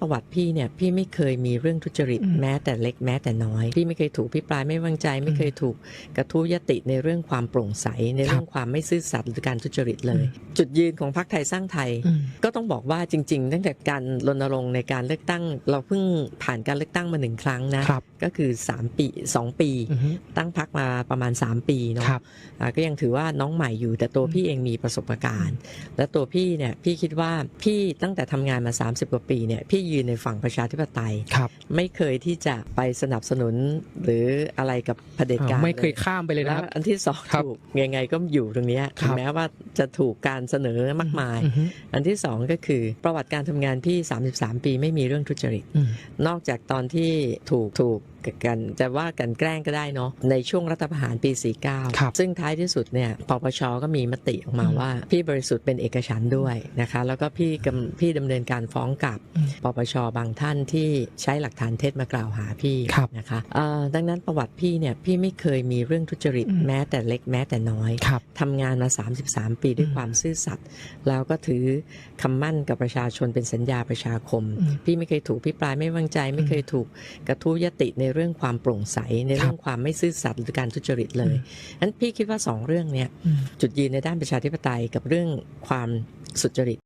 ประวัติพี่เนี่ยพี่ไม่เคยมีเรื่องทุจริตอืมแม้แต่เล็กแม้แต่น้อย พี่ไม่เคยถูกพิปรายไม่วางใจ ไม่เคยถูกกระทู้ยติในเรื่องความโปร่งใส ในเรื่องความไม่ซื่อสัตย์หรือการทุจริตเลย จุดยืนของพรรคไทยสร้างไทยอืมก็ต้องบอกว่าจริง ๆ ตั้งแต่การรณรงค์ในการเลือกตั้ง เราเพิ่งผ่านการเลือกตั้งมาหนึ่งครั้งนะครับก็คือ 3 ปี 2 ปีอือฮึตั้งพักมาประมาณ 3 ปีเนาะครับอ่าก็ยังถือว่าน้องใหม่อยู่แต่ตัวพี่เองมีประสบการณ์ และตัวพี่เนี่ยพี่คิดว่าพี่ตั้งแต่ทำงานมา 30 กว่าปีเนี่ยพี่ยืนในฝั่งประชาธิปไตยครับไม่เคยที่จะไปสนับสนุนหรืออะไรกับเผด็จการอ่าไม่เคยลข้ามไปเลยแล้นะวครับอันที่สองครับถูกยังไงก็อยู่ตรงเนี้ยครัถึงบแม้ว่าจะถูกการเสนอมากมายอือฮึอันที่สองก็คือประวัติการทำงานพี่ 33 ปีไม่มีเรื่องทุจริตอืมนอกจากตอนที่ถูกถูกกันจะว่ากันแกล้งก็ได้เนาะในช่วงรัฐประหารปีครับ49 ซึ่งท้ายที่สุดเนี่ยปปชก็มีมติออกมาอืมว่า พี่บริสุทธิ์เป็นเอกฉันท์ด้วยนะคะ แล้วก็พี่กำพี่ดำเนินการฟ้องกลับอืมปปชบางท่านที่ใช้หลักฐานเท็จมากล่าวหาพี่ครับนะคะเอ่อดังนั้นประวัติพี่เนี่ยพี่ไม่เคยมีเรื่องทุจริตอืมแม้แต่เล็กแม้แต่น้อยครับทำงานมา 33 ปีด้วยอืมความซื่อสัตย์แล้วก็ถือคำมั่นกับประชาชนเป็นสัญญาประชาคมอืมพี่ไม่เคยถูกพิปรายไม่วางใจ ไม่เคยถูกกระทู้ยติในเรื่องความโปร่งใส ในเรื่องความไม่ซื่อสัตย์หรือการทุจริตเลยนั้นพี่คิดว่าสองเรื่องเนี้ยอืมจุดยืนในด้านประชาธิปไตยกับเรื่องความสุจริต